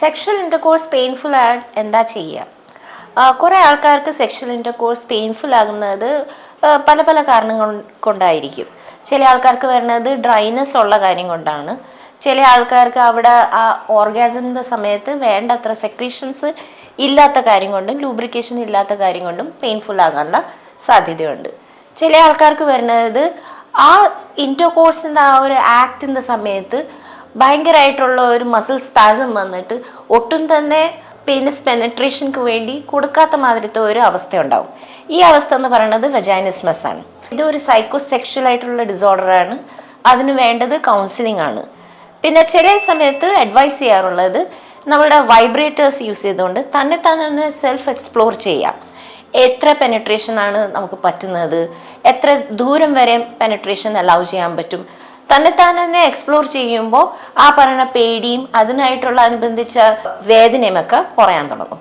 Sexual intercourse painful ആകാൻ എന്താ ചെയ്യുക കുറേ ആൾക്കാർക്ക് സെക്ഷൽ ഇന്റർകോഴ്സ് പെയിൻഫുൾ ആകുന്നത് പല പല കാരണങ്ങൾ കൊണ്ടായിരിക്കും. ചില ആൾക്കാർക്ക് വരുന്നത് ഡ്രൈനെസ് ഉള്ള കാര്യം കൊണ്ടാണ്. ചില ആൾക്കാർക്ക് അവിടെ ആ ഓർഗാസിന്റെ സമയത്ത് വേണ്ടത്ര സെക്രീഷൻസ് ഇല്ലാത്ത കാര്യം കൊണ്ടും ലൂബ്രിക്കേഷൻ ഇല്ലാത്ത കാര്യം കൊണ്ടും പെയിൻഫുൾ ആകാനുള്ള സാധ്യതയുണ്ട്. ചില ആൾക്കാർക്ക് വരുന്നത് ആ ഇന്റർകോഴ്സിന്റെ ആ ഒരു ആക്ടിന്റെ സമയത്ത് ഭയങ്കരമായിട്ടുള്ള ഒരു മസിൽ സ്പാസം വന്നിട്ട് ഒട്ടും തന്നെ പെനിസ് പെനട്രേഷൻക്ക് വേണ്ടി കൊടുക്കാത്ത മാതിരത്തെ ഒരു അവസ്ഥ ഉണ്ടാവും ഈ അവസ്ഥ എന്ന് പറയുന്നത് വെജൈനിസ്മസ് ആണ്. ഇത് ഒരു സൈക്കോ സെക്ഷൽ ആയിട്ടുള്ള ഡിസോർഡർ ആണ്. അതിന് വേണ്ടത് കൗൺസിലിംഗ് ആണ്. പിന്നെ ചില സമയത്ത് അഡ്വൈസ് ചെയ്യാറുള്ളത് നമ്മുടെ വൈബ്രേറ്റേഴ്സ് യൂസ് ചെയ്തുകൊണ്ട് തന്നെ തന്നെ ഒന്ന് സെൽഫ് എക്സ്പ്ലോർ ചെയ്യാം. എത്ര പെനട്രേഷൻ ആണ് നമുക്ക് പറ്റുന്നത്? എത്ര ദൂരം വരെ പെനട്രേഷൻ അലൗ ചെയ്യാൻ പറ്റും? തന്നെ തന്നെ എക്സ്പ്ലോർ ചെയ്യുമ്പോൾ ആ പറയുന്ന പേടിയും അതിനായിട്ടുള്ള അനുബന്ധിച്ച വേദനയും ഒക്കെ കുറയാൻ തുടങ്ങും.